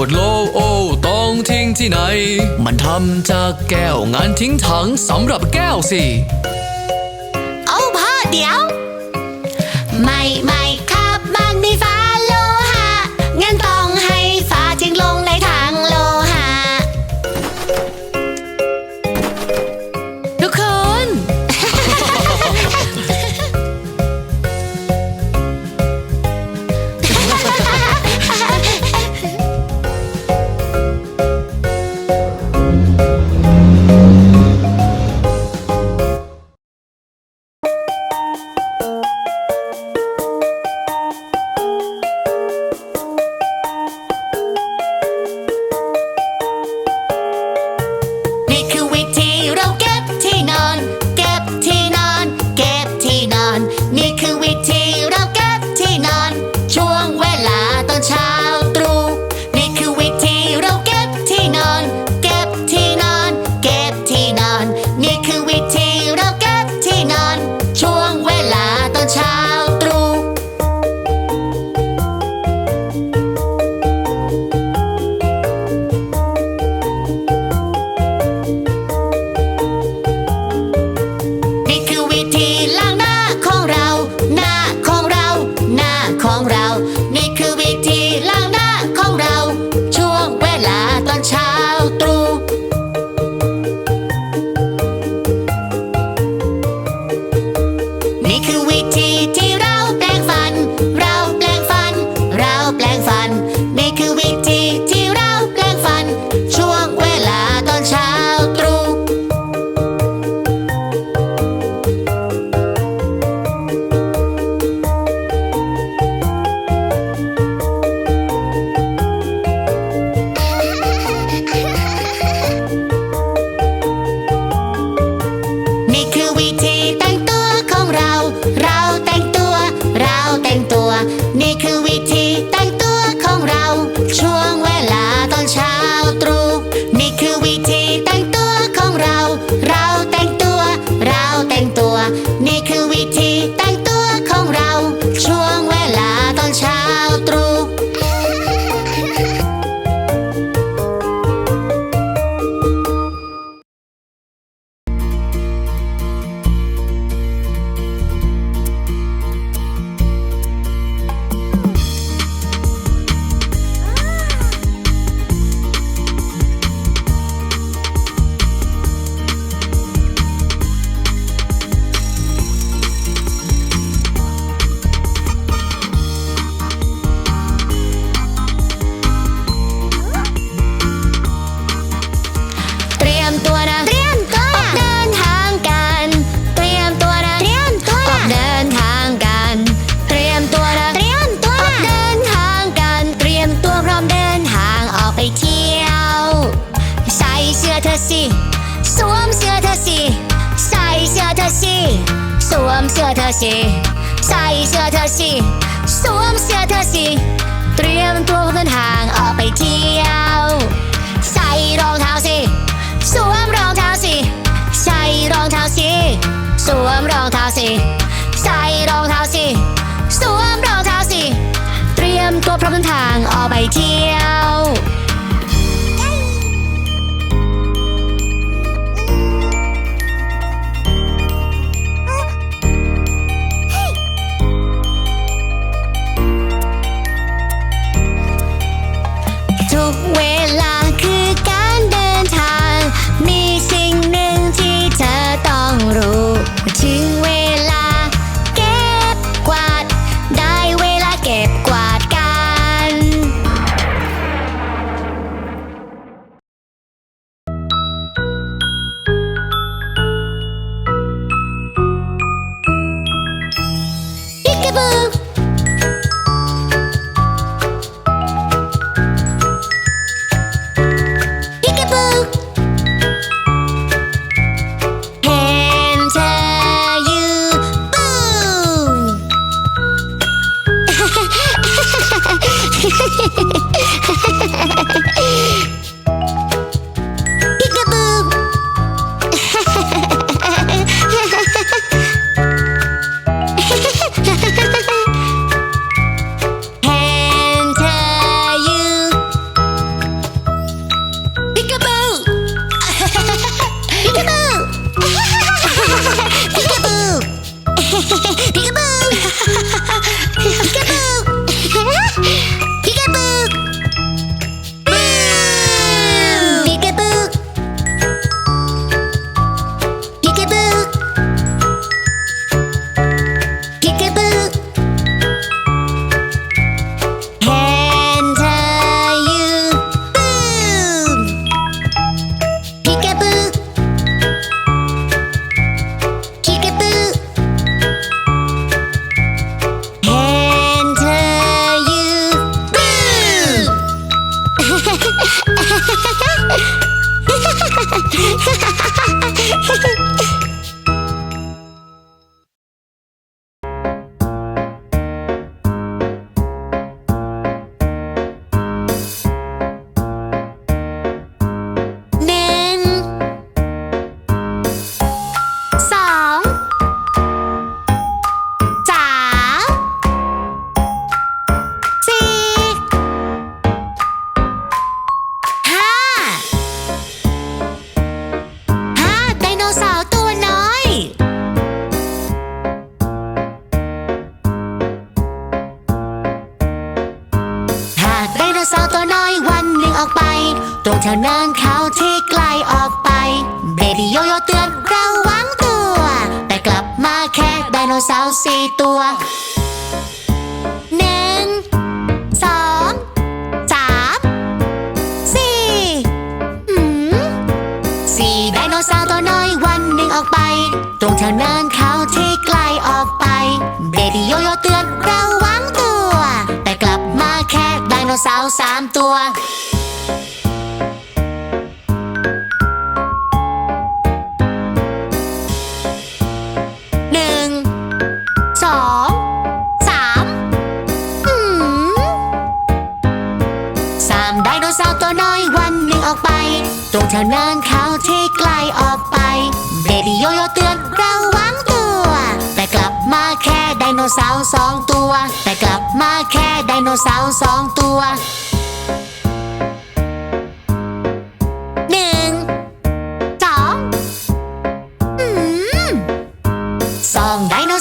ขวดโลโอต้องทิ้งที่ไหน มันทำจากแก้วงานทิ้งถังสำหรับแก้วสิ อสิ ใส่เสื้อเธอสิ สวมเสื้อเธอสิ เตรียมตัวเดินทางออกไปเที่ยว ใส่รองเท้าสิ สวมรองเท้าสิ ใส่รองเท้าสิ สวมรองเท้าสิ ใส่รองเท้าสิ สวมรองเท้าสิ เตรียมตัวพร้อมเดินทางออกไปเที่ยว boy.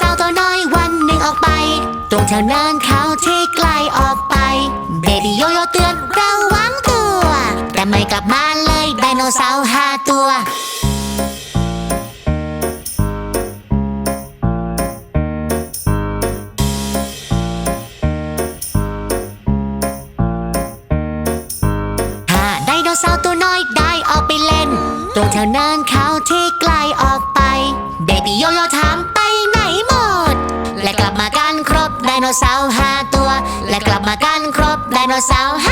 สาวตัวน้อยวันหนึ่งออกไป ตรงแถวนั้นเขาที่ไกลออกไป เบบี้โยโย่เตือนระวังตัว แต่ไม่กลับมาเลยไดโนเสาร์ห้าตัวหาไดโนเสาร์ตัวน้อยได้ออกไปเล่น ตรงแถวนั้นเขา ไดโนเสาร์ห้าตัว และกลับมากันครบไดโนเสาร์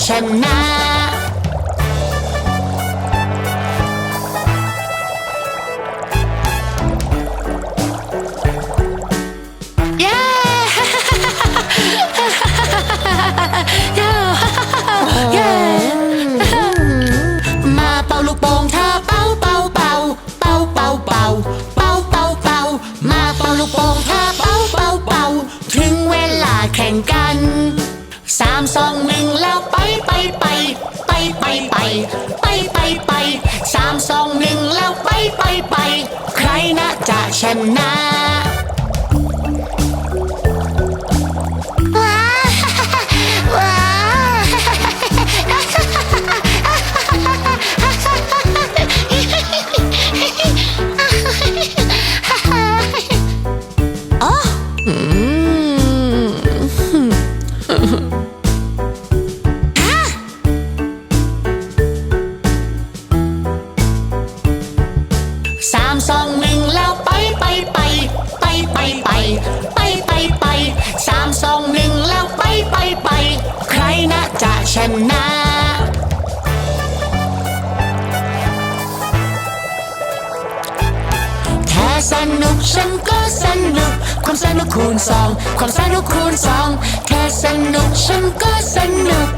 Hashem now. Some cause I know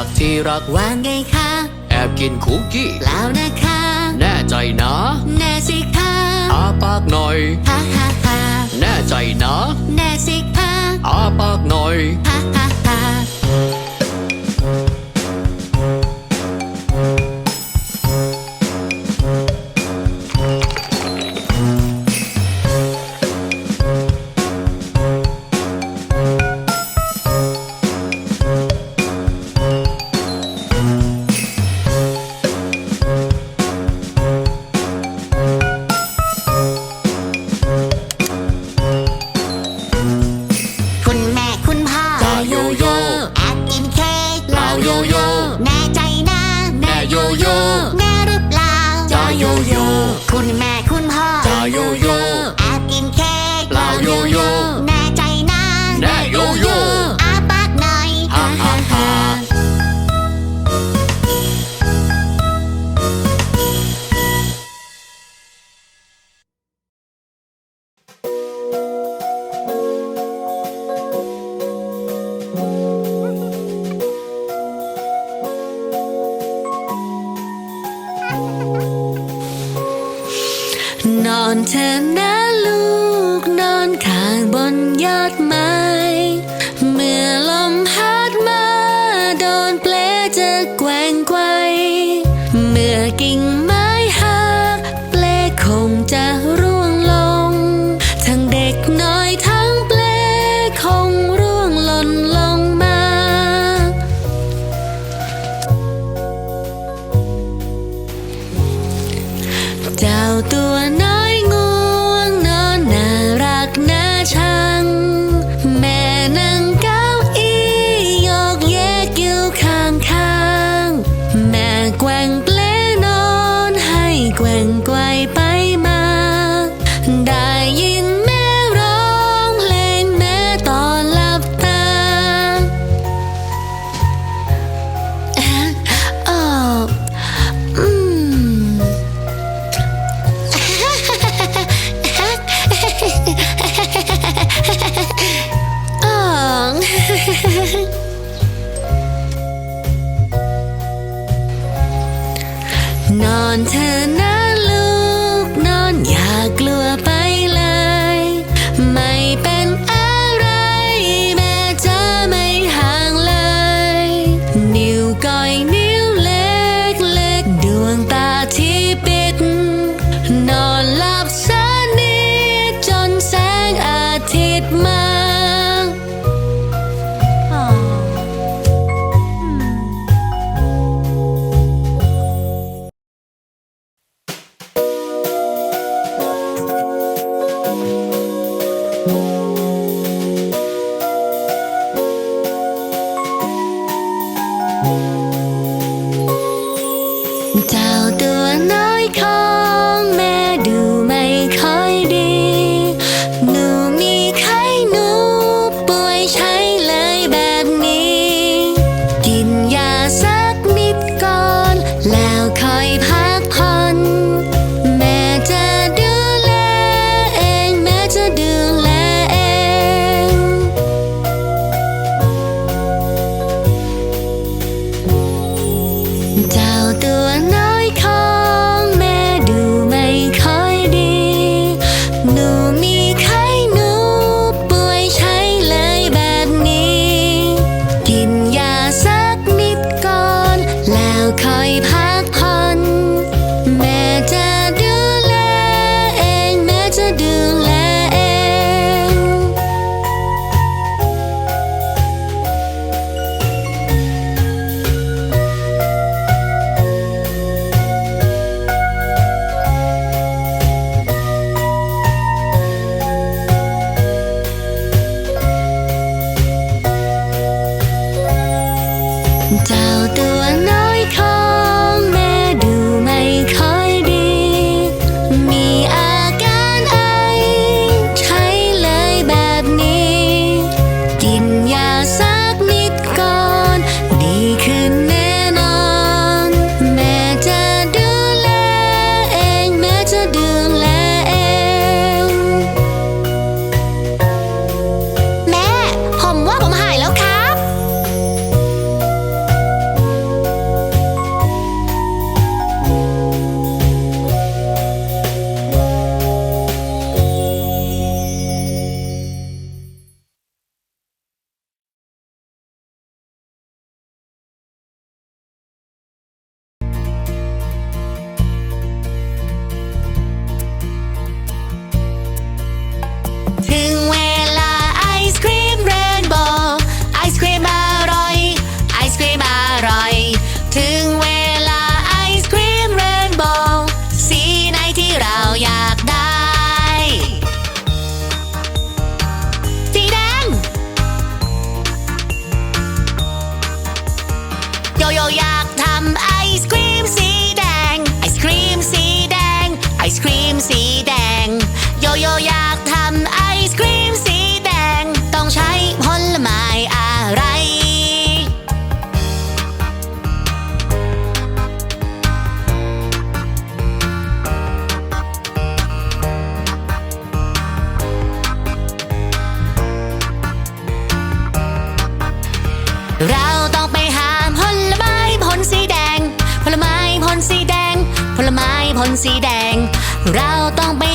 ักที่รักว่าไงคะ แอบกินคุกกี้ แล้วนะคะ แน่ใจนะ แน่สิคะอาปากหน่อย ฮ่าฮ่าฮ่าแน่ใจนะ แน่สิคะอาปากหน่อย ฮ่าฮ่า เจ้าตัวนั้น 早都 สีแดง เราต้องไป